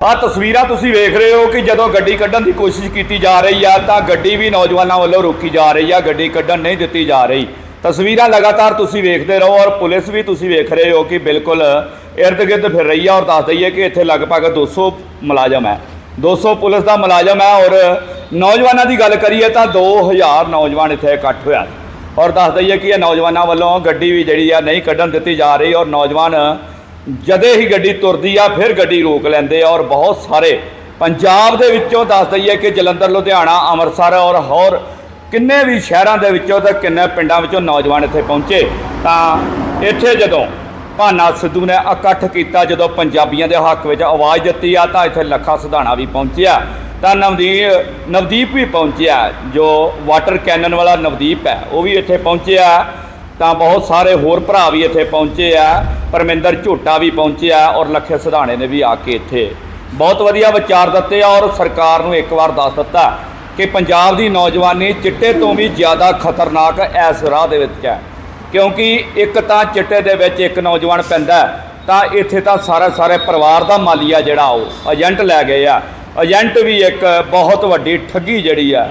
ਆ ਤਸਵੀਰਾਂ ਤੁਸੀਂ ਵੇਖ ਰਹੇ ਹੋ ਕਿ ਜਦੋਂ ਗੱਡੀ ਕੱਢਣ ਦੀ ਕੋਸ਼ਿਸ਼ ਕੀਤੀ ਜਾ ਰਹੀ ਆ, ਤਾਂ ਗੱਡੀ ਵੀ ਨੌਜਵਾਨਾਂ ਵੱਲੋਂ ਰੋਕੀ ਜਾ ਰਹੀ ਆ, ਗੱਡੀ ਕੱਢਣ ਨਹੀਂ ਦਿੱਤੀ ਜਾ ਰਹੀ। ਤਸਵੀਰਾਂ ਲਗਾਤਾਰ ਤੁਸੀਂ ਵੇਖਦੇ ਰਹੋ ਔਰ ਪੁਲਿਸ ਵੀ ਤੁਸੀਂ ਵੇਖ ਰਹੇ ਹੋ ਕਿ ਬਿਲਕੁਲ ਇਰਦ ਗਿਰਦ ਫਿਰ ਰਹੀ ਆ ਔਰ ਦੱਸ ਦਈਏ ਕਿ ਇੱਥੇ ਲਗਭਗ 200 ਮੁਲਾਜ਼ਮ ਹੈ। 200 ਪੁਲਿਸ ਦਾ ਮੁਲਾਜ਼ਮ ਹੈ ਔਰ ਨੌਜਵਾਨਾਂ ਦੀ ਗੱਲ ਕਰੀਏ ਤਾਂ 2000 ਨੌਜਵਾਨ ਇੱਥੇ ਇਕੱਠ ਹੋਇਆ ਔਰ ਦੱਸ ਦਈਏ ਕਿ ਇਹ ਨੌਜਵਾਨਾਂ ਵੱਲੋਂ ਗੱਡੀ ਵੀ ਜਿਹੜੀ ਆ ਨਹੀਂ ਕੱਢਣ ਦਿੱਤੀ ਜਾ ਰਹੀ ਔਰ ਨੌਜਵਾਨ ਜਦੇ ਹੀ ਗੱਡੀ ਤੁਰਦੀ ਆ, ਫਿਰ ਗੱਡੀ ਰੋਕ ਲੈਂਦੇ ਆ ਔਰ ਬਹੁਤ ਸਾਰੇ ਪੰਜਾਬ ਦੇ ਵਿੱਚੋਂ ਦੱਸ ਦਈਏ ਕਿ ਜਲੰਧਰ, ਲੁਧਿਆਣਾ, ਅੰਮ੍ਰਿਤਸਰ ਔਰ ਹੋਰ ਕਿੰਨੇ ਵੀ ਸ਼ਹਿਰਾਂ ਦੇ ਵਿੱਚੋਂ ਤੇ ਕਿੰਨੇ ਪਿੰਡਾਂ ਵਿੱਚੋਂ ਨੌਜਵਾਨ ਇੱਥੇ ਪਹੁੰਚੇ, ਤਾਂ ਇੱਥੇ ਜਦੋਂ ਭਾਨਾ ਸਿੱਧੂ ਨੇ ਇਕੱਠ ਕੀਤਾ, ਜਦੋਂ ਪੰਜਾਬੀਆਂ ਦੇ ਹੱਕ ਵਿੱਚ ਆਵਾਜ਼ ਦਿੱਤੀ ਆ, ਤਾਂ ਇੱਥੇ ਲੱਖਾ ਸਿਧਾਣਾ ਵੀ ਪਹੁੰਚਿਆ। ਤਾਂ ਨਵਦੀਪ ਨਵਦੀਪ ਵੀ ਪਹੁੰਚਿਆ, ਜੋ ਵਾਟਰ ਕੈਨਨ ਵਾਲਾ ਨਵਦੀਪ ਹੈ, ਉਹ ਵੀ ਇੱਥੇ ਪਹੁੰਚਿਆ। ਤਾਂ ਬਹੁਤ ਸਾਰੇ ਹੋਰ ਭਰਾ ਵੀ ਇੱਥੇ ਪਹੁੰਚੇ ਆ, ਪਰਮਿੰਦਰ ਝੋਟਾ ਵੀ ਪਹੁੰਚਿਆ ਔਰ ਲੱਖੇ ਸਿਧਾਣੇ ਨੇ ਵੀ ਆ ਕੇ ਇੱਥੇ। ਬਹੁਤ ਵਧੀਆ ਵਿਚਾਰ ਦਿੱਤੇ ਔਰ ਸਰਕਾਰ ਨੂੰ ਇੱਕ ਵਾਰ ਦੱਸ ਦਿੱਤਾ ਕਿ ਪੰਜਾਬ ਦੀ ਨੌਜਵਾਨੀ ਚਿੱਟੇ ਤੋਂ ਵੀ ਜ਼ਿਆਦਾ ਖਤਰਨਾਕ ਇਸ ਰਾਹ ਦੇ ਵਿੱਚ ਹੈ। ਕਿਉਂਕਿ ਇੱਕ ਤਾਂ ਚਿੱਟੇ ਦੇ ਵਿੱਚ ਇੱਕ ਨੌਜਵਾਨ ਪੈਂਦਾ ਤਾਂ ਇੱਥੇ ਤਾਂ ਸਾਰਾ ਸਾਰੇ ਪਰਿਵਾਰ ਦਾ ਮਾਲੀਆ ਜਿਹੜਾ ਉਹ ਏਜੰਟ ਲੈ ਗਏ ਆ। ਏਜੰਟ ਵੀ ਇੱਕ ਬਹੁਤ ਵੱਡੀ ਠੱਗੀ ਜਿਹੜੀ ਆ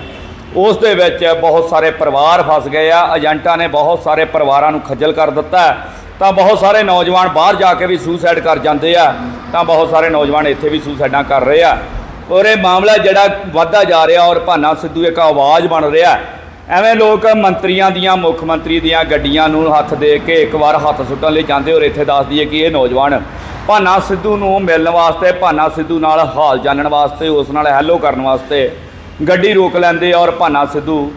ਉਸ ਦੇ ਵਿੱਚ ਬਹੁਤ ਸਾਰੇ ਪਰਿਵਾਰ ਫਸ ਗਏ ਆ, ਏਜੰਟਾਂ ਨੇ ਬਹੁਤ ਸਾਰੇ ਪਰਿਵਾਰਾਂ ਨੂੰ ਖੱਜਲ ਕਰ ਦਿੱਤਾ ਤਾਂ ਬਹੁਤ ਸਾਰੇ ਨੌਜਵਾਨ ਬਾਹਰ ਜਾ ਕੇ ਵੀ ਸੁਸਾਈਡ ਕਰ ਜਾਂਦੇ ਆ। ਤਾਂ ਬਹੁਤ ਸਾਰੇ ਨੌਜਵਾਨ ਇੱਥੇ ਵੀ ਸੁਸਾਈਡਾਂ ਕਰ ਰਹੇ ਆ। ਔਰ ਇਹ ਮਾਮਲਾ ਜਿਹੜਾ ਵੱਧਦਾ ਜਾ ਰਿਹਾ ਔਰ ਭਾਨਾ ਸਿੱਧੂ ਇੱਕ ਆਵਾਜ਼ ਬਣ ਰਿਹਾ ਐਵੇਂ ਲੋਕ ਮੰਤਰੀਆਂ ਦੀਆਂ, ਮੁੱਖ ਮੰਤਰੀ ਦੀਆਂ ਗੱਡੀਆਂ ਨੂੰ ਹੱਥ ਦੇ ਕੇ ਇੱਕ ਵਾਰ ਹੱਥ ਸੁੱਟਣ ਲਈ ਜਾਂਦੇ ਔਰ ਇੱਥੇ ਦੱਸ ਦਈਏ ਕਿ ਇਹ ਨੌਜਵਾਨ ਭਾਨਾ ਸਿੱਧੂ ਨੂੰ ਮਿਲਣ ਵਾਸਤੇ, ਭਾਨਾ ਸਿੱਧੂ ਨਾਲ ਹਾਲ ਜਾਣਨ ਵਾਸਤੇ, ਉਸ ਨਾਲ ਹੈਲੋ ਕਰਨ ਵਾਸਤੇ ਗੱਡੀ ਰੋਕ ਲੈਂਦੇ ਔਰ ਭਾਨਾ ਸਿੱਧੂ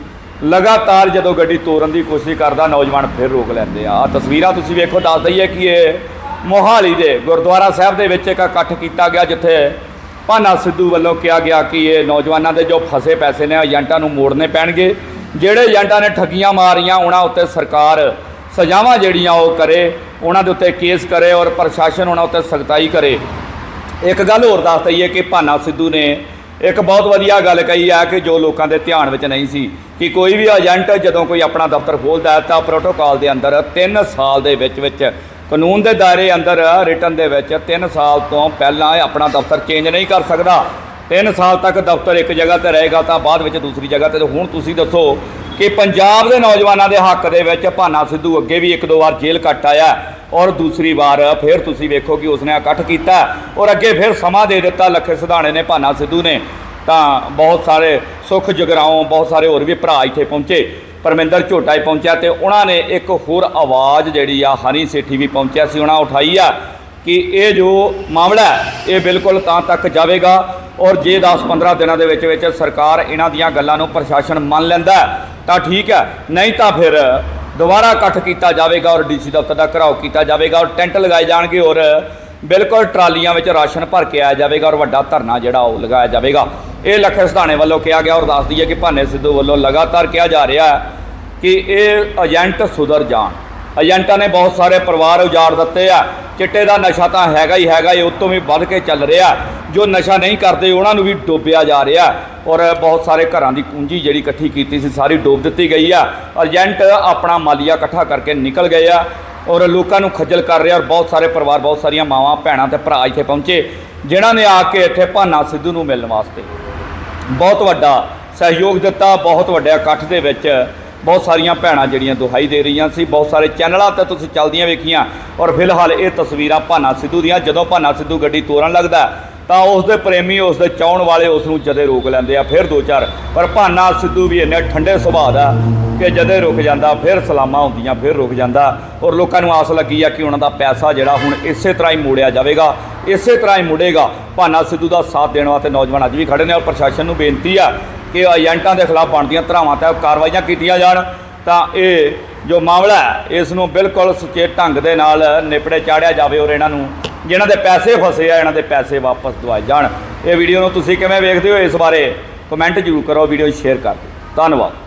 ਲਗਾਤਾਰ ਜਦੋਂ ਗੱਡੀ ਤੋਰਨ ਦੀ ਕੋਸ਼ਿਸ਼ ਕਰਦਾ, ਨੌਜਵਾਨ ਫਿਰ ਰੋਕ ਲੈਂਦੇ ਆ। ਆਹ ਤਸਵੀਰਾਂ ਤੁਸੀਂ ਵੇਖੋ, ਦੱਸ ਦਈਏ ਕਿ ਇਹ ਮੋਹਾਲੀ ਦੇ ਗੁਰਦੁਆਰਾ ਸਾਹਿਬ ਦੇ ਵਿੱਚ ਇੱਕ ਇਕੱਠ ਕੀਤਾ ਗਿਆ, ਜਿੱਥੇ ਭਾਨਾ ਸਿੱਧੂ ਵੱਲੋਂ ਕਿਹਾ ਗਿਆ ਕਿ ਇਹ ਨੌਜਵਾਨਾਂ ਦੇ ਜੋ ਫਸੇ ਪੈਸੇ ਨੇ, ਏਜੰਟਾਂ ਨੂੰ ਮੋੜਨੇ ਪੈਣਗੇ। ਜਿਹੜੇ ਏਜੰਟਾਂ ਨੇ ਠੱਗੀਆਂ ਮਾਰੀਆਂ, ਉਹਨਾਂ ਉੱਤੇ ਸਰਕਾਰ ਸਜ਼ਾਵਾਂ ਜਿਹੜੀਆਂ ਉਹ ਕਰੇ, ਉਹਨਾਂ ਦੇ ਉੱਤੇ ਕੇਸ ਕਰੇ ਔਰ ਪ੍ਰਸ਼ਾਸਨ ਉਹਨਾਂ ਉੱਤੇ ਸਖਤਾਈ ਕਰੇ। ਇੱਕ ਗੱਲ ਹੋਰ ਦੱਸ ਦਈਏ ਕਿ ਭਾਨਾ ਸਿੱਧੂ ਨੇ ਇੱਕ ਬਹੁਤ ਵਧੀਆ ਗੱਲ ਕਹੀ ਆ ਕਿ ਜੋ ਲੋਕਾਂ ਦੇ ਧਿਆਨ ਵਿੱਚ ਨਹੀਂ ਸੀ ਕਿ ਕੋਈ ਵੀ ਏਜੰਟ ਜਦੋਂ ਕੋਈ ਆਪਣਾ ਦਫ਼ਤਰ ਖੋਲਦਾ ਤਾਂ ਪ੍ਰੋਟੋਕਾਲ ਦੇ ਅੰਦਰ 3 ਸਾਲ ਦੇ ਵਿੱਚ ਵਿੱਚ ਕਾਨੂੰਨ ਦੇ ਦਾਇਰੇ ਅੰਦਰ ਰਿਟਰਨ ਦੇ ਵਿੱਚ 3 ਸਾਲ ਤੋਂ ਪਹਿਲਾਂ ਆਪਣਾ ਦਫ਼ਤਰ ਚੇਂਜ ਨਹੀਂ ਕਰ ਸਕਦਾ। 3 ਸਾਲ ਤੱਕ ਦਫ਼ਤਰ ਇੱਕ ਜਗ੍ਹਾ ਤੇ ਰਹੇਗਾ ਤਾਂ ਬਾਅਦ ਵਿੱਚ ਦੂਸਰੀ ਜਗ੍ਹਾ ਤੇ ਹੁਣ ਤੁਸੀਂ ਦੱਸੋ ਕਿ ਪੰਜਾਬ ਦੇ ਨੌਜਵਾਨਾਂ ਦੇ ਹੱਕ ਦੇ ਵਿੱਚ ਭਾਨਾ ਸਿੱਧੂ ਅੱਗੇ ਵੀ ਇੱਕ ਦੋ ਵਾਰ ਜੇਲ੍ਹ ਕੱਟ ਆਇਆ। ਔਰ ਦੂਸਰੀ ਵਾਰ ਫਿਰ ਤੁਸੀਂ ਵੇਖੋ ਕਿ ਉਸਨੇ ਇਕੱਠ ਕੀਤਾ ਔਰ ਅੱਗੇ ਫਿਰ ਸਮਾਂ ਦੇ ਦਿੱਤਾ, ਲੱਖੇ ਸਿਧਾਣੇ ਨੇ, ਭਾਨਾ ਸਿੱਧੂ ਨੇ। ਤਾਂ ਬਹੁਤ ਸਾਰੇ ਸੁਖ ਜਗਰਾਉਂ, ਬਹੁਤ ਸਾਰੇ ਹੋਰ ਵੀ ਭਰਾ ਇੱਥੇ ਪਹੁੰਚੇ। ਪਰਮਿੰਦਰ ਝੋਟਾ ਹੀ ਪਹੁੰਚਿਆ ਤੇ ਉਹਨਾਂ ਨੇ ਇੱਕ ਹੋਰ ਆਵਾਜ਼ ਜਿਹੜੀ ਆ ਹਨੀ ਸੇਠੀ ਵੀ ਪਹੁੰਚਿਆ ਸੀ, ਉਹਨਾਂ ਉਠਾਈ ਆ ਕਿ ਇਹ ਜੋ ਮਾਮਲਾ ਇਹ ਬਿਲਕੁਲ ਤਾਂ ਤੱਕ ਜਾਵੇਗਾ ਔਰ ਜੇ 10-15 ਦਿਨਾਂ ਦੇ ਵਿੱਚ ਵਿੱਚ ਸਰਕਾਰ ਇਹਨਾਂ ਦੀਆਂ ਗੱਲਾਂ ਨੂੰ ਪ੍ਰਸ਼ਾਸਨ ਮੰਨ ਲੈਂਦਾ ਤਾਂ ਠੀਕ ਹੈ। ਨਹੀਂ ਤਾਂ ਫਿਰ ਦੁਬਾਰਾ ਇਕੱਠ ਕੀਤਾ ਜਾਵੇਗਾ ਔਰ ਡੀਸੀ ਦਫ਼ਤਰ ਦਾ ਘਰਾਓ ਕੀਤਾ ਜਾਵੇਗਾ ਔਰ ਟੈਂਟ ਲਗਾਏ ਜਾਣਗੇ ਔਰ ਬਿਲਕੁਲ ਟਰਾਲੀਆਂ ਵਿੱਚ ਰਾਸ਼ਨ ਭਰ ਕੇ ਆਇਆ ਜਾਵੇਗਾ ਔਰ ਵੱਡਾ ਧਰਨਾ ਜਿਹੜਾ ਉਹ ਲਗਾਇਆ ਜਾਵੇਗਾ। ਇਹ ਲੱਖੇ ਸਧਾਣੇ ਵੱਲੋਂ ਕਿਹਾ ਗਿਆ ਔਰ ਦੱਸਦੀ ਹੈ ਕਿ ਭਾਨੇ ਸਿੱਧੂ ਵੱਲੋਂ ਲਗਾਤਾਰ ਕਿਹਾ ਜਾ ਰਿਹਾ ਹੈ ਕਿ ਇਹ ਏਜੰਟ ਸੁਧਰ ਜਾਣ। ਏਜੰਟਾਂ ਨੇ ਬਹੁਤ ਸਾਰੇ ਪਰਿਵਾਰ ਉਜਾੜ ਦਿੱਤੇ ਆ। ਚਿੱਟੇ ਦਾ ਨਸ਼ਾ ਤਾਂ ਹੈਗਾ ਹੀ ਹੈਗਾ, ਇਹ ਉਤੋਂ ਵੀ ਵੱਧ ਕੇ ਚੱਲ ਰਿਹਾ। ਜੋ ਨਸ਼ਾ ਨਹੀਂ ਕਰਦੇ, ਉਹਨਾਂ ਨੂੰ ਵੀ ਡੋਬਿਆ ਜਾ ਰਿਹਾ। ਔਰ ਬਹੁਤ ਸਾਰੇ ਘਰਾਂ ਦੀ ਪੂੰਜੀ ਜਿਹੜੀ ਇਕੱਠੀ ਕੀਤੀ ਸੀ, ਸਾਰੀ ਡੋਬ ਦਿੱਤੀ ਗਈ ਆ। ਏਜੰਟ ਆਪਣਾ ਮਾਲੀਆ ਇਕੱਠਾ ਕਰਕੇ ਨਿਕਲ ਗਏ ਆ। ਔਰ ਲੋਕਾਂ ਨੂੰ ਖੱਜਲ ਕਰ ਰਿਹਾ ਔਰ ਬਹੁਤ ਸਾਰੇ ਪਰਿਵਾਰ, ਬਹੁਤ ਸਾਰੀਆਂ ਮਾਵਾਂ, ਭੈਣਾਂ ਤੇ ਭਰਾ ਇੱਥੇ ਪਹੁੰਚੇ, ਜਿਨ੍ਹਾਂ ਨੇ ਆ ਕੇ ਇੱਥੇ ਭਾਨਾ ਸਿੱਧੂ ਨੂੰ ਮਿਲਣ ਵਾਸਤੇ। ਬਹੁਤ ਵੱਡਾ ਸਹਿਯੋਗ ਦਿੱਤਾ, ਬਹੁਤ ਵੱਡੇ ਇਕੱਠ ਦੇ ਵਿੱਚ ਬਹੁਤ ਸਾਰੀਆਂ ਭੈਣਾਂ ਜਿਹੜੀਆਂ ਦੁਹਾਈ ਦੇ ਰਹੀਆਂ ਸੀ, ਬਹੁਤ ਸਾਰੇ ਚੈਨਲਾਂ ਤੇ ਤੁਸੀਂ ਚੱਲਦੀਆਂ ਵੇਖੀਆਂ ਔਰ ਫਿਲਹਾਲ ਇਹ ਤਸਵੀਰਾਂ ਭਾਨਾ ਸਿੱਧੂ ਦੀਆਂ, ਜਦੋਂ ਭਾਨਾ ਸਿੱਧੂ ਗੱਡੀ ਤੋਰਨ ਲੱਗਦਾ ਤਾਂ ਉਸ ਦੇ ਪ੍ਰੇਮੀ ਉਸ ਦੇ ਚਾਹਣ ਵਾਲੇ ਉਸ ਨੂੰ ਜਦੇ ਰੋਕ ਲੈਂਦੇ ਆ, ਫਿਰ ਦੋ ਚਾਰ, ਪਰ ਭਾਨਾ ਸਿੱਧੂ ਵੀ ਇੰਨੇ ਠੰਡੇ ਸੁਭਾਅ ਦਾ ਕਿ ਜਦੇ ਰੁਕ ਜਾਂਦਾ, ਫਿਰ ਸਲਾਮਾਂ ਹੁੰਦੀਆਂ, ਫਿਰ ਰੁਕ ਜਾਂਦਾ, ਔਰ ਲੋਕਾਂ ਨੂੰ ਆਸ ਲੱਗੀ ਆ ਕਿ ਉਹਨਾਂ ਦਾ ਪੈਸਾ ਜਿਹੜਾ ਹੁਣ ਇਸੇ ਤਰ੍ਹਾਂ ਹੀ ਮੋੜਿਆ ਜਾਵੇਗਾ, ਇਸੇ ਤਰ੍ਹਾਂ ਹੀ ਮੁੜੇਗਾ। ਭਾਨਾ ਸਿੱਧੂ ਦਾ ਸਾਥ ਦੇਣ ਵਾਸਤੇ ਨੌਜਵਾਨ ਅੱਜ ਵੀ ਖੜੇ ਨੇ ਔਰ ਪ੍ਰਸ਼ਾਸਨ ਨੂੰ ਬੇਨਤੀ ਆ ਕਿ ਏਜੰਟਾਂ ਦੇ ਖਿਲਾਫ ਬਣਦੀਆਂ ਧਰਾਵਾਂ ਤੇ ਕਾਰਵਾਈਆਂ ਕੀਤੀਆਂ ਜਾਣ, ਤਾਂ ਇਹ ਜੋ ਮਾਮਲਾ ਹੈ, ਇਸ ਨੂੰ ਬਿਲਕੁਲ ਸੁਚੇਤ ਢੰਗ ਦੇ ਨਾਲ ਨਿਪੜੇ ਚਾੜਿਆ ਜਾਵੇ ਔਰ ਇਹਨਾਂ ਨੂੰ ਜਿਨ੍ਹਾਂ ਦੇ ਪੈਸੇ ਫਸੇ ਆ, ਇਹਨਾਂ ਦੇ ਪੈਸੇ ਵਾਪਸ ਦਵਾਏ ਜਾਣ। ਇਹ ਵੀਡੀਓ ਨੂੰ ਤੁਸੀਂ ਕਿਵੇਂ ਵੇਖਦੇ ਹੋ ਇਸ ਬਾਰੇ ਕਮੈਂਟ ਜ਼ਰੂਰ ਕਰੋ, ਵੀਡੀਓ ਸ਼ੇਅਰ ਕਰ ਦਿਓ। ਧੰਨਵਾਦ।